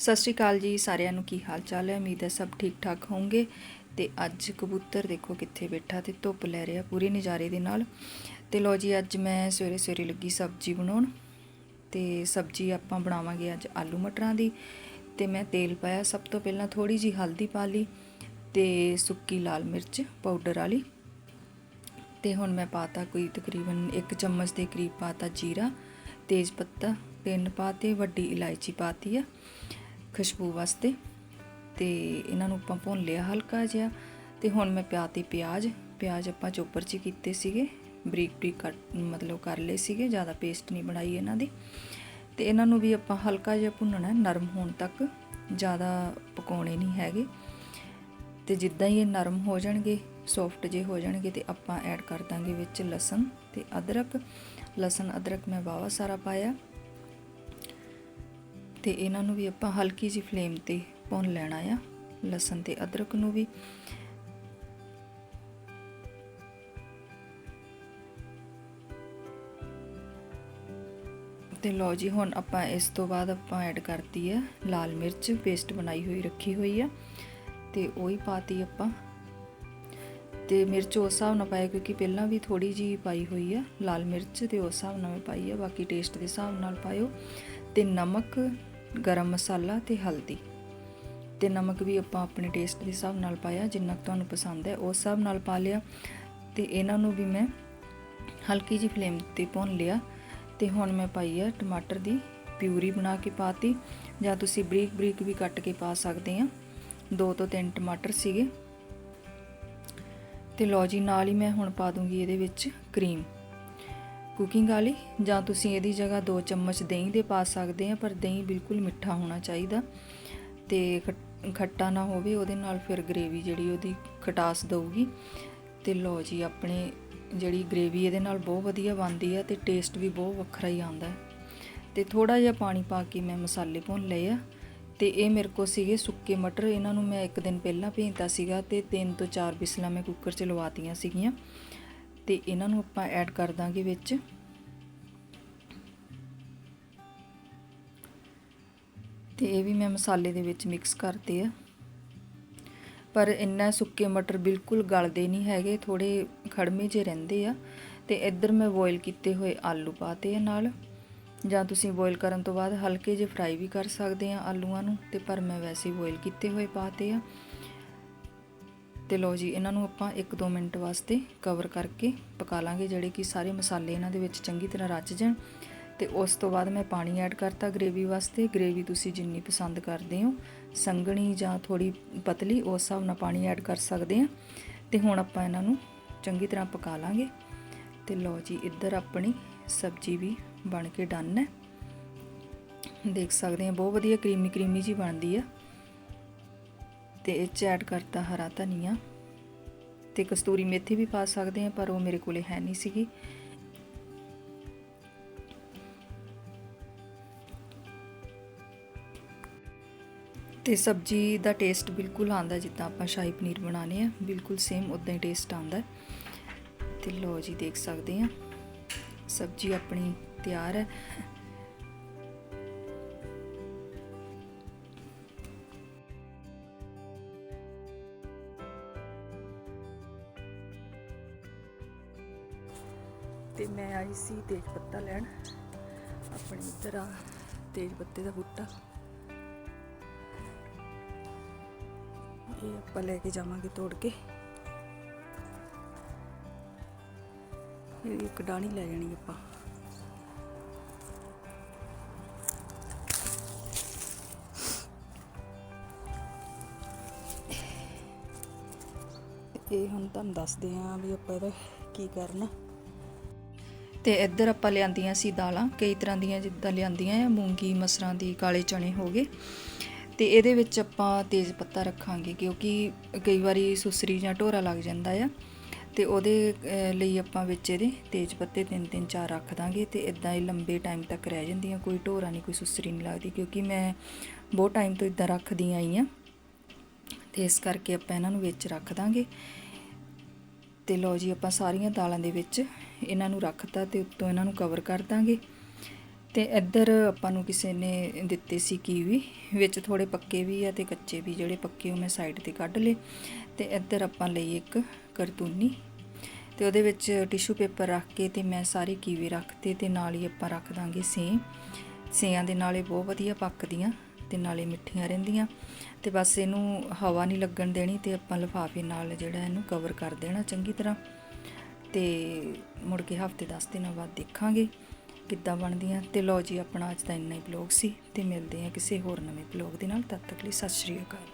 ਸਤਿ ਸ਼੍ਰੀ ਅਕਾਲ ਜੀ ਸਾਰਿਆਂ ਨੂੰ, ਕੀ ਹਾਲ ਚਾਲ ਹੈ? ਉਮੀਦ ਹੈ ਸਭ ਠੀਕ ਠਾਕ ਹੋਵੋਗੇ। ਤੇ ਅੱਜ ਕਬੂਤਰ ਦੇਖੋ ਕਿੱਥੇ ਬੈਠਾ ਤੇ ਧੁੱਪ ਲੈ ਰਿਹਾ ਪੂਰੇ ਨਜ਼ਾਰੇ ਦੇ ਨਾਲ। ਤੇ ਲੋ ਜੀ, ਅੱਜ ਮੈਂ ਸਵੇਰੇ ਸਵੇਰੇ ਲੱਗੀ ਸਬਜ਼ੀ ਬਣਾਉਣ। ਤੇ ਸਬਜ਼ੀ ਆਪਾਂ ਬਣਾਵਾਂਗੇ ਅੱਜ ਆਲੂ ਮਟਰਾਂ ਦੀ। ਤੇ ਮੈਂ ਤੇਲ ਪਾਇਆ, ਸਭ ਤੋਂ ਪਹਿਲਾਂ ਥੋੜੀ ਜੀ ਹਲਦੀ ਪਾ ਲਈ ਤੇ ਸੁੱਕੀ ਲਾਲ ਮਿਰਚ ਪਾਊਡਰ ਵਾਲੀ। ਤੇ ਹੁਣ ਮੈਂ ਪਾਤਾ ਕੋਈ ਤਕਰੀਬਨ 1 ਚਮਚ ਦੇ ਕਰੀਬ ਪਾਤਾ ਜੀਰਾ, ਤੇਜ ਪੱਤਾ, ਤਿੰਨ ਪਾਤੇ, ਵੱਡੀ ਇਲਾਇਚੀ ਪਾਤੀ ਆ। ਖੁਸ਼ਬੂ ਵਾਸਤੇ ਤੇ ਇਹਨਾਂ ਨੂੰ ਆਪਾਂ ਭੁੰਨ ਲਿਆ ਹਲਕਾ ਜਿਹਾ ਤੇ ਹੁਣ ਮੈਂ ਪਿਆਤੀ ਪਿਆਜ਼। ਪਿਆਜ਼ ਆਪਾਂ ਚੋਪਰ 'ਚ ਕੀਤੇ ਸੀਗੇ। ਬਰੀਕ ਬਰੀਕ ਕੱਟ, ਮਤਲਬ ਕਰ ਲਏ ਸੀਗੇ, ਜ਼ਿਆਦਾ ਪੇਸਟ ਨਹੀਂ ਬਣਾਈ ਇਹਨਾਂ ਦੀ। ਤੇ ਇਹਨਾਂ ਨੂੰ ਵੀ ਆਪਾਂ ਹਲਕਾ ਜਿਹਾ ਭੁੰਨਣਾ ਨਰਮ ਹੋਣ ਤੱਕ। ਜ਼ਿਆਦਾ ਪਕਾਉਣੇ ਨਹੀਂ ਹੈਗੇ। ਤੇ ਜਿੱਦਾਂ ਹੀ ਇਹ ਨਰਮ ਹੋ ਜਾਣਗੇ ਸੌਫਟ ਜੇ ਹੋ ਜਾਣਗੇ ਤੇ ਆਪਾਂ ਐਡ ਕਰ ਦਾਂਗੇ ਵਿੱਚ ਲਸਣ ਤੇ ਅਦਰਕ। ਲਸਣ, ਅਦਰਕ ਮੈਂ ਵਾਵਾ ਸਾਰਾ ਪਾਇਆ। ਤੇ ਇਹਨਾਂ ਨੂੰ ਵੀ ਆਪਾਂ ਹਲਕੀ ਜੀ ਫਲੇਮ ਤੇ ਭੁੰਨ ਲੈਣਾ ਆ, ਲਸਣ ਤੇ ਅਦਰਕ ਨੂੰ ਵੀ। ਤੇ ਲਓ ਜੀ, ਹੁਣ ਆਪਾਂ ਇਸ ਤੋਂ ਬਾਅਦ ਆਪਾਂ ਐਡ ਕਰਤੀ ਹੈ ਲਾਲ ਮਿਰਚ ਪੇਸਟ ਬਣਾਈ ਹੋਈ ਰੱਖੀ ਹੋਈ ਆ, ਤੇ ਉਹ ਹੀ ਪਾਤੀ ਆਪਾਂ। ਤੇ ਮਿਰਚ ਉਸ ਹਿਸਾਬ ਨਾਲ ਪਾਇਆ ਕਿਉਂਕਿ ਪਹਿਲਾਂ ਵੀ ਥੋੜੀ ਜੀ ਪਾਈ ਹੋਈ ਆ ਲਾਲ ਮਿਰਚ ਤੇ ਉਸ ਹਿਸਾਬ ਨਾਲ ਪਾਈ ਆ, ਬਾਕੀ ਟੇਸਟ ਦੇ ਹਿਸਾਬ ਨਾਲ ਪਾਇਓ। ਤੇ ਨਮਕ ਗਰਮ ਮਸਾਲਾ ਤੇ ਹਲਦੀ ਤੇ ਨਮਕ ਵੀ ਆਪਾਂ ਆਪਣੇ ਟੇਸਟ ਦੇ ਹਿਸਾਬ ਨਾਲ ਪਾਇਆ, ਜਿੰਨਾ ਕੁ ਤੁਹਾਨੂੰ ਪਸੰਦ ਹੈ, ਉਸ ਹਿਸਾਬ ਨਾਲ ਪਾ ਲਿਆ ਤੇ ਇਹਨਾਂ ਨੂੰ ਵੀ ਮੈਂ ਹਲਕੀ ਜੀ ਫਲੇਮ ਤੇ ਭੁੰਨ ਲਿਆ ਤੇ ਹੁਣ ਮੈਂ ਪਾਈ ਆ ਟਮਾਟਰ ਦੀ ਪਿਊਰੀ ਬਣਾ ਕੇ ਪਾਤੀ, ਜਾਂ ਤੁਸੀਂ ਬਰੀਕ ਬਰੀਕ ਵੀ ਕੱਟ ਕੇ ਪਾ ਸਕਦੇ ਆ। ਦੋ ਤੋਂ ਤਿੰਨ ਟਮਾਟਰ ਸੀਗੇ। ਤੇ ਲਓ ਜੀ, ਨਾਲ ਹੀ ਮੈਂ ਹੁਣ ਪਾ ਦੂੰਗੀ ਇਹਦੇ ਵਿੱਚ ਕਰੀਮ ਕੁਕਿੰਗ ਵਾਲੀ ਜਾਂ ਤੁਸੀਂ ਇਹਦੀ ਜਗ੍ਹਾ 2 ਚਮਚ ਦਹੀਂ ਦੇ ਪਾ ਸਕਦੇ ਆ, ਪਰ ਦਹੀਂ ਬਿਲਕੁਲ ਮਿੱਠਾ ਹੋਣਾ ਚਾਹੀਦਾ। ਤੇ ਖੱਟਾ ਨਾ ਹੋਵੇ, ਉਹਦੇ ਨਾਲ ਫਿਰ ਗ੍ਰੇਵੀ ਜਿਹੜੀ ਉਹਦੀ ਖਟਾਸ ਦਊਗੀ। ਤੇ ਲਓ ਜੀ, ਆਪਣੇ ਜਿਹੜੀ ਗ੍ਰੇਵੀ ਇਹਦੇ ਨਾਲ ਬਹੁਤ ਵਧੀਆ ਬਣਦੀ ਆ ਤੇ ਟੇਸਟ ਵੀ ਬਹੁਤ ਵੱਖਰਾ ਹੀ ਆਉਂਦਾ ਹੈ। ਤੇ ਥੋੜਾ ਜਿਹਾ ਪਾਣੀ ਪਾ ਕੇ ਮੈਂ ਮਸਾਲੇ ਭੁੰਨ ਲਏ ਆ। ਤੇ ਇਹ ਮੇਰੇ ਕੋ ਸੀਗੇ ਸੁੱਕੇ ਮਟਰ, ਇਹਨਾਂ ਨੂੰ ਮੈਂ ਇੱਕ ਦਿਨ ਪਹਿਲਾਂ ਭੇਜਤਾ ਸੀਗਾ ਤੇ ਤਿੰਨ ਤੋਂ ਚਾਰ ਬਿਸਲਾਂ ਮੈਂ ਕੁੱਕਰ 'ਚ ਲਵਾਤੀਆਂ ਸੀਗੀਆਂ। ਤੇ ਇਹਨਾਂ ਨੂੰ ਆਪਾਂ ਐਡ ਕਰ ਦਾਂਗੇ ਵਿੱਚ। ਤੇ ਇਹ ਵੀ ਮੈਂ ਮਸਾਲੇ ਦੇ ਵਿੱਚ ਮਿਕਸ ਕਰਤੇ ਆ। ਪਰ ਇੰਨਾ ਸੁੱਕੇ ਮਟਰ ਬਿਲਕੁਲ ਗਲਦੇ ਨਹੀਂ ਹੈਗੇ ਥੋੜੇ ਖੜਮੇ ਜਿਹੇ ਰਹਿੰਦੇ ਆ। ਤੇ ਇੱਧਰ ਮੈਂ ਬੋਇਲ ਕੀਤੇ ਹੋਏ ਆਲੂ ਪਾਤੇ ਆ ਨਾਲ। ਜਾਂ ਤੁਸੀਂ ਬੋਇਲ ਕਰਨ ਤੋਂ ਬਾਅਦ ਹਲਕੇ ਜਿਹੇ ਫਰਾਈ ਵੀ ਕਰ ਸਕਦੇ ਆ ਆਲੂਆਂ ਨੂੰ। ਤੇ ਪਰ ਮੈਂ ਵੈਸੇ ਹੀ ਬੋਇਲ ਕੀਤੇ ਹੋਏ ਪਾਤੇ ਆ। ਤੇ ਲਓ ਜੀ, ਇਹਨਾਂ ਨੂੰ ਆਪਾਂ 1-2 ਮਿੰਟ ਵਾਸਤੇ ਕਵਰ ਕਰਕੇ ਪਕਾ ਲਾਂਗੇ, ਜਿਹੜੇ ਕਿ ਸਾਰੇ ਮਸਾਲੇ ਇਹਨਾਂ ਦੇ ਵਿੱਚ ਚੰਗੀ ਤਰ੍ਹਾਂ ਰਚ ਜਾਣ। ਤੇ ਉਸ ਤੋਂ ਬਾਅਦ ਮੈਂ ਪਾਣੀ ਐਡ ਕਰਤਾ ਗ੍ਰੇਵੀ ਵਾਸਤੇ। ਗ੍ਰੇਵੀ ਤੁਸੀਂ ਜਿੰਨੀ ਪਸੰਦ ਕਰਦੇ ਹੋ, ਸੰਘਣੀ ਜਾਂ ਥੋੜੀ ਪਤਲੀ, ਉਸ ਹਿਸਾਬ ਨਾਲ ਪਾਣੀ ਐਡ ਕਰ ਸਕਦੇ ਆ। ਤੇ ਹੁਣ ਆਪਾਂ ਇਹਨਾਂ ਨੂੰ ਚੰਗੀ ਤਰ੍ਹਾਂ ਪਕਾ ਲਾਂਗੇ। ਤੇ ਲਓ ਜੀ, ਇੱਧਰ ਆਪਣੀ ਸਬਜ਼ੀ ਵੀ ਬਣ ਕੇ ਡਨ ਹੈ। ਦੇਖ ਸਕਦੇ ਆ, ਬਹੁਤ ਵਧੀਆ ਕਰੀਮੀ ਕਰੀਮੀ ਜੀ ਬਣਦੀ ਆ। ਤੇ ਇਹ 'ਚ ਐਡ ਕਰਤਾ ਹਰਾ ਧਨੀਆ। ਤੇ ਕਸਤੂਰੀ ਮੇਥੀ ਵੀ ਪਾ ਸਕਦੇ ਆ ਪਰ ਉਹ ਮੇਰੇ ਕੋਲੇ ਹੈ ਨਹੀਂ ਸੀਗੀ। ਤੇ ਸਬਜ਼ੀ ਦਾ ਟੇਸਟ ਬਿਲਕੁਲ ਆਂਦਾ ਜਿੱਦਾਂ ਆਪਾਂ ਸ਼ਾਹੀ ਪਨੀਰ ਬਣਾਣੇ ਆ ਬਿਲਕੁਲ ਸੇਮ ਉਦਾਂ ਹੀ ਟੇਸਟ ਆਂਦਾ ਤੇ ਲੋ ਜੀ, ਦੇਖ ਸਕਦੇ ਆ ਸਬਜ਼ੀ ਆਪਣੀ ਤਿਆਰ ਹੈ। ਤੇ ਮੈਂ ਆਈ ਸੀ ਤੇਜ ਪੱਤਾ ਲੈਣ। ਆਪਣੇ ਇੱਧਰ ਆ ਤੇਜ ਪੱਤੇ ਦਾ ਬੂਟਾ। ਇਹ ਆਪਾਂ ਲੈ ਕੇ ਜਾਵਾਂਗੇ ਤੋੜ ਕੇ। ਇਹ ਇੱਕ ਡਾਣੀ ਲੈ ਜਾਣੀ ਆਪਾਂ। ਇਹ ਹੁਣ ਤੁਹਾਨੂੰ ਦੱਸਦੇ ਆਂ ਵੀ ਆਪਾਂ ਇਹਦਾ ਕੀ ਕਰਨਾ। ਤੇ ਇੱਧਰ ਆਪਾਂ ਲਿਆਂਦੀਆਂ ਸੀ ਦਾਲਾਂ, ਕਈ ਤਰ੍ਹਾਂ ਦੀਆਂ ਜਿੱਦਾਂ ਲਿਆਂਦੀਆਂ ਆ, ਮੂੰਗੀ, ਮਸਰਾਂ ਦੀ ਕਾਲੇ ਚਣੇ ਹੋ ਗਏ। ਤੇ ਇਹਦੇ ਵਿੱਚ ਆਪਾਂ ਤੇਜ਼ ਪੱਤਾ ਰੱਖਾਂਗੇ ਕਿਉਂਕਿ ਕਈ ਵਾਰੀ ਸੁਸਰੀ ਜਾਂ ਢੋਰਾ ਲੱਗ ਜਾਂਦਾ ਆ। ਤੇ ਉਹਦੇ ਲਈ ਆਪਾਂ ਵਿੱਚ ਇਹਦੇ ਤੇਜ਼ ਪੱਤੇ ਤਿੰਨ ਤਿੰਨ, ਚਾਰ ਰੱਖ ਦਾਂਗੇ ਤੇ ਇਦਾਂ ਹੀ ਲੰਬੇ ਟਾਈਮ ਤੱਕ ਰਹਿ ਜਾਂਦੀਆਂ, ਕੋਈ ਢੋਰਾ ਨਹੀਂ, ਕੋਈ ਸੁਸਰੀ ਨਹੀਂ ਲੱਗਦੀ ਕਿਉਂਕਿ ਮੈਂ ਬਹੁਤ ਟਾਈਮ ਤੋਂ ਇਦਾਂ ਰੱਖਦੀ ਆਈ ਆ। ਤੇ ਇਸ ਕਰਕੇ ਆਪਾਂ ਇਹਨਾਂ ਨੂੰ ਵਿੱਚ ਰੱਖ ਦਾਂਗੇ। ਤੇ ਲਓ ਜੀ ਆਪਾਂ ਸਾਰੀਆਂ ਦਾਲਾਂ ਦੇ ਵਿੱਚ ਇਹਨਾਂ ਨੂੰ ਰੱਖਤਾ ਤੇ ਉੱਤੋਂ ਇਹਨਾਂ ਨੂੰ ਕਵਰ ਕਰ ਦਾਂਗੇ। ਤੇ ਇੱਧਰ ਆਪਾਂ ਨੂੰ ਕਿਸੇ ਨੇ ਦਿੱਤੇ ਸੀ ਕੀਵੀ, ਵਿੱਚ ਥੋੜੇ ਪੱਕੇ ਵੀ ਆ ਤੇ ਕੱਚੇ ਵੀ, ਜਿਹੜੇ ਪੱਕੇ ਉਹ ਮੈਂ ਸਾਈਡ ਤੇ ਕੱਢ ਲਏ। ਤੇ ਇੱਧਰ ਆਪਾਂ ਲਈ ਇੱਕ ਕਰਤੂਨੀ ਤੇ ਉਹਦੇ ਵਿੱਚ ਟਿਸ਼ੂ ਪੇਪਰ ਰੱਖ ਕੇ ਤੇ ਮੈਂ ਸਾਰੇ ਕੀਵੇ ਰੱਖਤੇ ਤੇ ਨਾਲ ਹੀ ਆਪਾਂ ਰੱਖ ਦਾਂਗੇ ਸੇ ਸੇਆਂ ਦੇ ਨਾਲੇ ਬਹੁਤ ਵਧੀਆ ਪੱਕਦੀਆਂ। ਤੇ ਨਾਲੇ ਮਿੱਠੀਆਂ ਰਹਿੰਦੀਆਂ। ਤੇ ਬਸ ਇਹਨੂੰ ਹਵਾ ਨਹੀਂ ਲੱਗਣ ਦੇਣੀ ਤੇ ਆਪਾਂ ਲਿਫਾਫੇ ਨਾਲ ਜਿਹੜਾ ਇਹਨੂੰ ਕਵਰ ਕਰ ਦੇਣਾ ਚੰਗੀ ਤਰ੍ਹਾਂ। ਤੇ ਮੁੜ ਕੇ ਹਫ਼ਤੇ 10 ਦਿਨਾਂ ਬਾਅਦ ਦੇਖਾਂਗੇ ਕਿੱਦਾਂ ਬਣਦੀਆਂ। ਤੇ ਲਓ ਜੀ, ਆਪਣਾ ਅੱਜ ਦਾ ਇੰਨਾ ਹੀ ਬਲੌਗ ਸੀ। ਤੇ ਮਿਲਦੇ ਹਾਂ ਕਿਸੇ ਹੋਰ ਨਵੇਂ ਬਲੌਗ ਦੇ ਨਾਲ। ਤਦ ਤੱਕ ਲਈ ਸਤਿ ਸ਼੍ਰੀ ਅਕਾਲ।